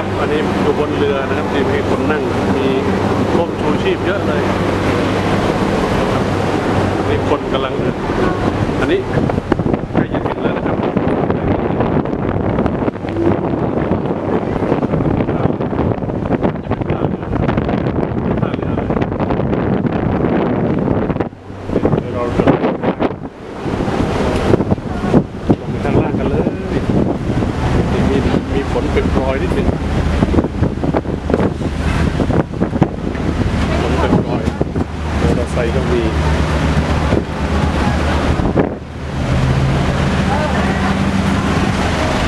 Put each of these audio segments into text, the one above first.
ครับ อันนี้อยู่บนเรือนะครับที่มีคนนั่งมีร่มชูชีพเยอะเลยนี่คนกำลังอันนี้ใกล้จะถึงแล้วนะครับท่าเรือเดี๋ยวเราเดินลงไปข้างล่างกันเลย มีมีฝนเป็นรอยนิดนึงฝนเป็นรอยมอเตอร์ไซค์ก็มี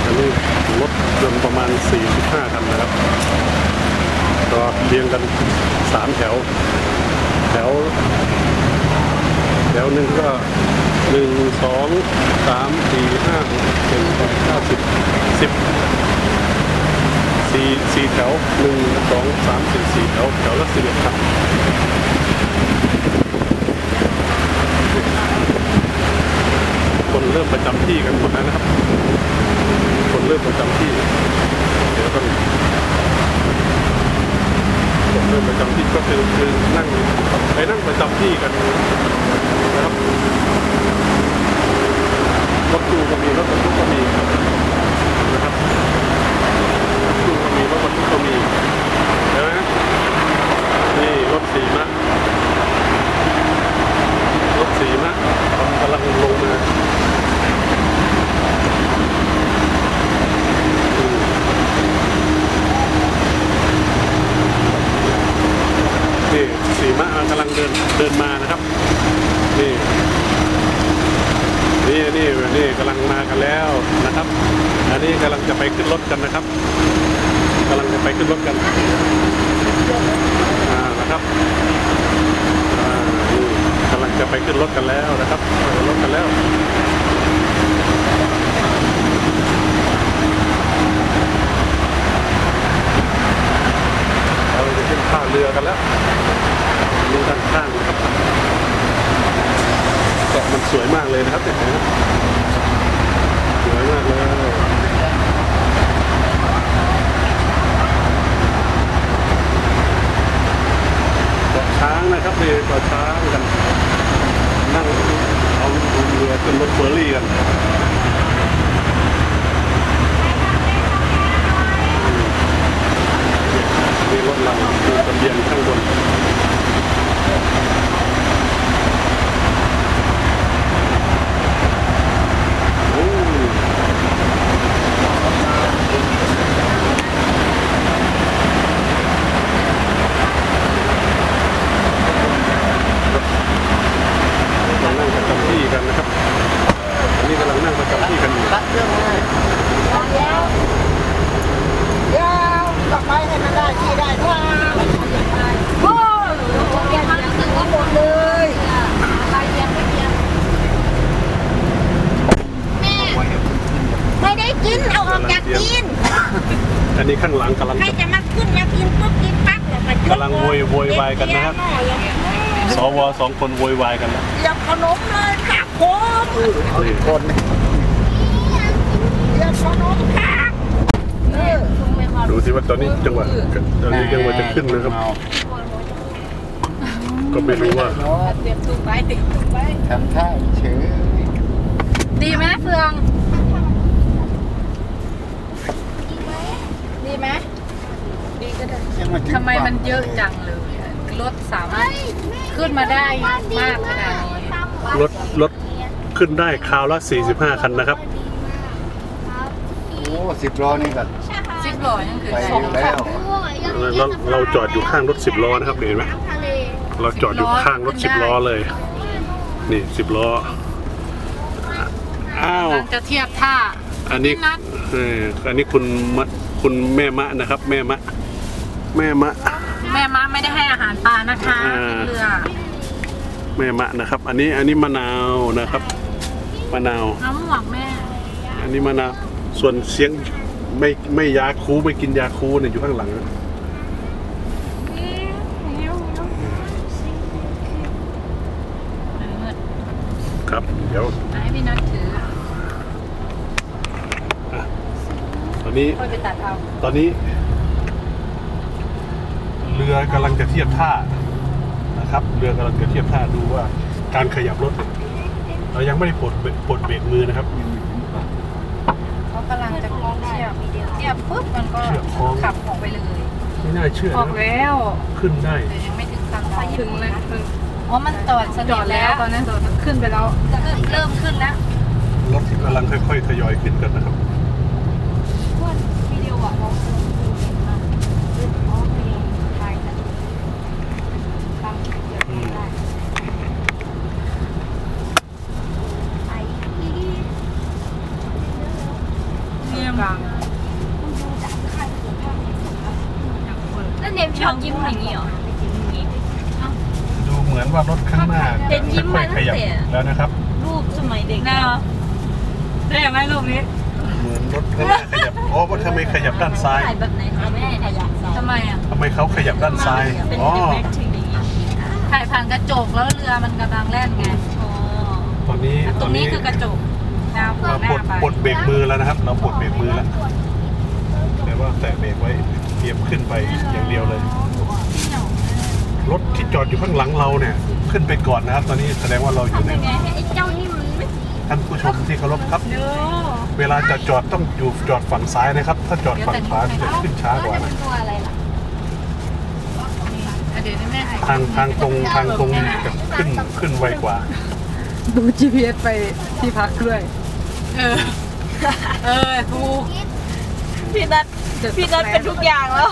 อันนี้รถยนต์ประมาณ 45 คันนะครับ ก็เรี ยงกัน3แถว แถว แถวหนึ่งก็หนึ่งสองสามสี่ห้าหกเจ็ดแปดเก้าสิบสิบสี่สี่แถวหนึ่งสองสามสี่สี่แถวแถวละสิบเอ็ดครับคนเริ่มประจำที่กันหมดแล้วนะครับ คนเริ่มประจำที่ เดี๋ยวต้อง คนเริ่มประจำที่ก็คือคือนั่งไปนั่งประจำที่กันนะครับรถตู้ก็มีรถบรรทุกก็มีนะครับรถตู้ก็มีรถบรรทุกก็มีเห็นไหมนี่รถสีมะรถสีมะกำลังลงมาอืมนี่สีมะกำลังเดินเดินมานะครับนี่ นี่นี่นี่กำลังมากันแล้วนะครับ อันนี้กำลังจะไปขึ้นร ถกันนะครับกำลังจะไปขึ้นรถกันอ่านะครับอ่านี่กำลังจะไปขึ้นรถกันแล้วนะครับขึ้นรถกันแล้วเราจะขึ้นท่าเรือกันแล้วดูด้านข้างนะครับเกาะมันสวยมากเลยนะครับเนไหมครับสวยมากเลยเกาะ ช้างนะครับเรือต่อช้างกัน นั่งเอาเรือขึ้นรถเฟอร์รี่กันมีรถลำดูทะเบียนข้างบน โอ้กำลังนั่งประจำที่กันนะครับ อันนี้กำลังนั่งประจำที่กันอยู่ ตัดเรื่องง่าย ยาวยาวกลับไปให้มันได้ที่ได้ทางโอ้ยเปลี่ยนความรู้สึกว่าหมดเลยไปเรียนไปเรียนแม่ไม่ได้กินเอาออกจากกิน อั นนี้ข้างหลังกำลังใครจะจะมาขึ้นมากินปุ๊บกินปั๊บแล้วก็จุ๊บกำลังโวยโวยวายกันนะครับสวสองคนโวยวายกันแล้วเรียกขนมเลยครับผมนี่คนเนี่ยเรียกขนมครับเออดูสิว่าตอนนี้จังหวะตอนนี้จังหวะจะขึ้นนะครับ ก็ไม่รู้ว่าเตรียมตุ้ไปเตรียมตุ้ไปทำท่าเฉยดีไหมเฟือง ดีไหม ยังาถึง ทำไมมันเยอะจังเลยอะรถสามารถขึ้นมาได้มากขนาดนี้รถรถขึ้นได้คราวละ 45 คันนะครับ โอ้สิบล้อนี่ก็ซิกหล่อยังคือไปสองแล้วเราเราจอดอยู่ข้างรถ10ล้อนะครับเห็นไหม เราจอดอยู่ข้างรถ10ล้อเลย นี่10ล้ออ้าว กำลังจะเทียบท่าอันนี้พี่นัทเอออันนี้คุณมะคุณแม่มะนะครับ แม่มะ แม่มะ แม่ม้าไม่ได้ให้อาหารปลานะคะอ่าเรือแม่มะนะครับ อันนี้อันนี้มะนาวนะครับมะนาว น้ำหมวกแม่ อันนี้มะนาวส่วนเสียงไม่ไม่ยาคูไม่กินยาคูเนี่ยอยู่ข้างหลังมันมืดครับเดี๋ยวให้พี่นัทถือตอนนี้ค่อยไปตัดเอาตอนนี้ เรือกำลังจะเทียบท่านะครับ เรือกำลังจะเทียบท่าดูว่าการขยับรถเนี่ยเรายังไม่ได้ปลดเบรกปลดเบรกมือนะครับ เขากำลังจะเทียบเทียบปุ๊บมันก็เชือกคล้อง ขับออกไปเลยไม่น่าเชื่อออกนะแล้วขึ้นได้แต่ยังไม่ถึงขั้นเราถึงแล้วอ๋อมันจอดสจนิอทดแล้แล้ววตอนนั้นจอดขึ้นไปแล้วขึ้นเริ่มขึ้นแล้วรถกำลังค่อย ๆ ทยอยขึ้นกันนะครับ วิดีโออะน้องเห็นมาอ๋อเพลงไทยนะตามเดี๋ยวได้ไอ้ที่ เนียมกลาง คุณดูจากค่ายคุณภาพในสภาพ แล้วเนมช อบยิ้มอย่างนี้เหรอดูเหมือนว่ารถข้างหน้าเห็นยิ้มค่มาอยตั้ๆขงยับแต่แล้วนะครับ รูปสมัยเด็กน่าได้ไหมรูปนี้เหมือนรถข้างหน้าขยับอ๋อว่าทำไมขยับด้านซ้ายถ่ายแบบไหนคะแม่ถ่ายแบบซ้ายทำไมอะทำไมเขาขยับด้านซ้ายเป็นอ๋อเป็นแม็กซ์อย่างนี้ถ่ายผ่านกระจกแล้วเรือมันกำลังแล่นไงอ๋อตอนนี้ตรงนี้คือกระจกหน้าเราหปลน้าดไปปลดเบรกมือแล้วนะครับ เราปลดเบรกมือแล้วแต่ว่าแตะเบรกไว้เตรียมขึ้นไปอย่างเดียวเลย รถที่จอดอยู่ข้างหลังเราเนี่ย ขึ้นไปก่อนนะครับ ตอนนี้แสดงว่าเราอยู่ในทำยังไงให้ไอ้เจ้านี่มันไม่ท่านผู้ชมที่เคารพครับเวลาจะจอดต้องอยู่จอดฝั่งซ้ายนะครับ ถ้าจอดฝั่งขวาจะขึ้นช้ากว่านะ ตัวอะไรล่ะเดี๋ยวนี้แม่ถ่ายทางทางตรงทางตรงจะขึ้นขึ้นไวกว่า ดู GPS ไปที่พักด้วย เออ เออถูกพี่นัทพี่นัทเป็นทุกอย่างแล้ว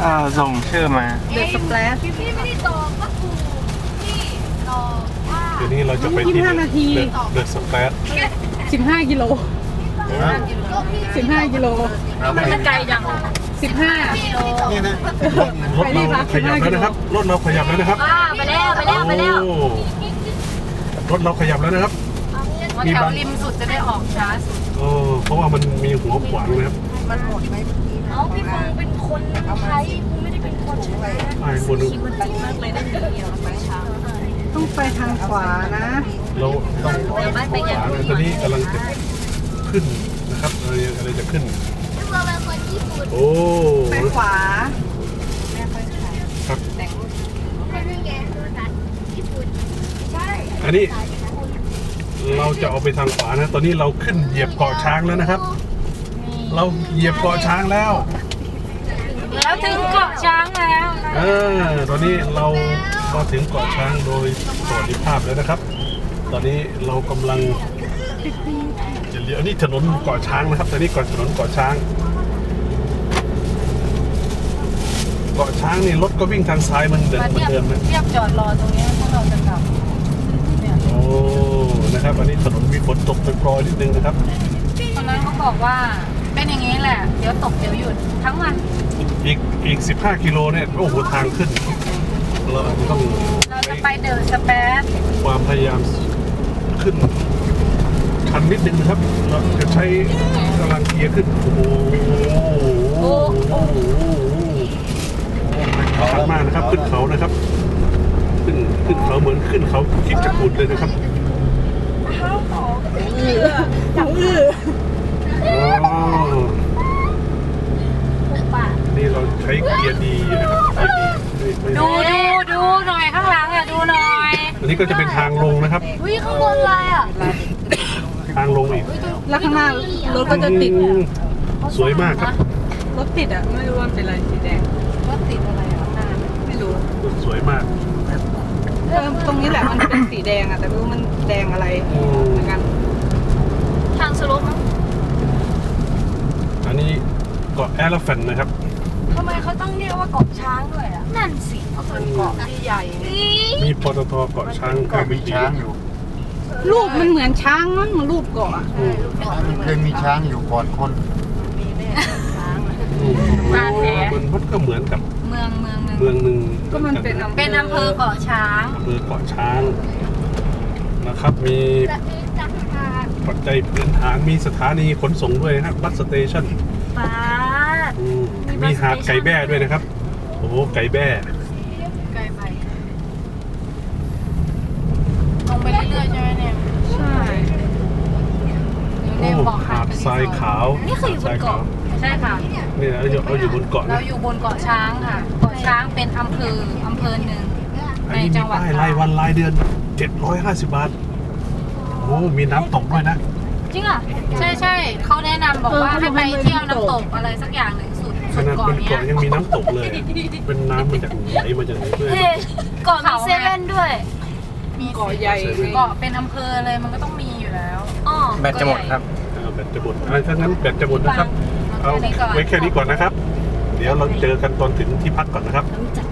อ่าส่งชื่อมา เดือดสเปรดพี่ไม่ได้ตอบก็ถูกพี่ตอบว่าเดี๋ยวนี้เราจะไปที่25นาที เดือดสแปด15กิโล15กิโลมันไกลจัง15นี่นะรถเราขยับแล้วนะครับรถเราขยับแล้วนะครับอ่าไปแล้วไปแล้วไปแล้วโอ้รถเราขยับแล้วนะครับ ว่าแถวริมสุดจะได้ออกช้าสุด เออเพราะว่ามันมีหัวขวางนะครับเอาพี่ฟงเป็นคนใช้กูไม่ได้เป็นคนใช้ ไอ้ คนคิดมันดีมากเลยนะเดียวไปเช้าต้องไปทางขวานะเราต้องขวานะตอนนี้กำลังจะขึ้นนะครับอะไรอะไรจะขึ้นพี่ฟงเป็นคนญี่ปุ่นโอ้ไปขวาครับไม่ได้ไงดูหนังญี่ปุ่นใช่อันนี้เราจะเอาไปทางขวานะ ตอนนี้เราขึ้นเหยียบเกาะช้างแล้วนะครับ เราเหยียบเกาะช้างแล้ว แล้วถึงเกาะช้างแล้วนะเออตอนนี้เรามาถึงเกาะช้างโดยสวัสดิภาพแล้วนะครับ ตอนนี้เรากำลังจะเลี้ยวนี่ถนนเกาะช้างนะครับ ตอนนี้ก่อนถนนเกาะช้าง เกาะช้างนี่รถก็วิ่งทางซ้ายเหมันเดิมมาเหมือเทียนบเดิมนะ เทียบจอดรอตรงนี้ถ้าเราจะกลับเนี่ยโอ้ นะครับ อันนี้ถนนมีฝนตกปล่อยๆนิดนึงนะครับคนนั้นเขาบอกว่า เป็นอย่างนี้แหละ เดี๋ยวตกเดี๋ยวหยุดทั้งวัน อีกอีก 15 กิโลเนี่ยโอ้โหทางขึ้น เราอาจจะต้องเราจะไปเดินสเปซความพยายามขึ้นชันนิดนึงนะครับเราจะใช้กำลังเกียร์ขึ้น โอ้โหโอ้โหชันมากนะครับ ขึ้นเขานะครับ ขึ้นขึ้นเขาเหมือนขึ้นเขาคิดจะกุดเลยนะครับอ๋อ นี่เราใช้เกียร์ดีอยู่นะครับเกียร์ดีไม่ไม่ดูดูดูหน่อยข้างหลังอะดูหน่อยอันนี้ก็จะเป็นทางลงนะครับ อุ้ยข้างบนอะไรอะทางลงอีกแล้วข้างหน้ารถก็จะติดอืมสวยมากครับรถติดอะไม่รู้ว่ามันเป็นอะไรสีแดงรถติดอะไรอะหน้าไม่รู้สวยมากเออตรงนี้แหละมันเป็นสีแดงอะแต่ไม่รู้มันแดงอะไรอืมเหมือนกัน ทางสโลปมั้ง อันนี้เกาะแอลเฟนนะครับ ทำไมเขาต้องเรียกว่าเกาะช้างด้วยอะนั่นสิเขาเป็นเกาะใหญ่มีปตทเกาะช้างก็มีช้างอยู่รูปมันเหมือนช้างมั้งรูปเกาะอะอืมมันเคยมีช้างอยู่ก่อนคนอืมมันมันก็เหมือนกับเมืองเมืองหนึงเมืองหนึ่งก็มันเป็นอำเภอเป็นอำเภอเกาะช้าง อำเภอเกาะช้างนะครับ มี ปัจจัยพื้นฐานมีสถานีขนส่งด้วยนะครับบัสสเตชันป้าดอืมมีหาดไก่แบ้ด้วยนะครับ โอ้โหไก่แบ้ไกลไปลงไปเรื่อยๆใช่ไหมเนี่ยใช่ เดี๋ยวโอ้เนี่ยบอกหาดทรายขาวนี่คืออยู่บทรานยเกาะขาวใช่ค่ะ นี่เราอยู่เราอยู่บนเกาะเรานะอยู่บนเกาะช้างค่ะ เกาะช้างเป็นอำเภออำเภอหนึ่งอันในนี้จัมีงหวัดป้ายตรายวันากรายเดือน 750 บาทโอ้มีน้ำตกด้วยนะ จริงอะใช่ใช่เขาแนะนำบอกว่าให้ไปเที่ยวน้ำตกอะไรสักอย่างหนึ่งสุดขสุดนาดเกาะเป็นเนี้ยเกาะยังมีน้ำตกเลยอะเป็นน้ำมาจากไหนมาจากไหนเพื่อนเฮ้เกาะมีเซเว่นด้วยมีเกาะใหญ่เกาะเป็นอำเภอเลยมันก็ต้องมีอยู่แล้วอ๋อแบตจะหมดครับ เอาแบตจะหมดอะไรทั้งนั้นแบตจะหมดนะครับ เอาเอาแค่นี้ก่อนไว้แค่นี้ก่อนนะครับ เดี๋ยวเราเจอกันตอนถึงที่พักก่อนนะครับ รู้จัก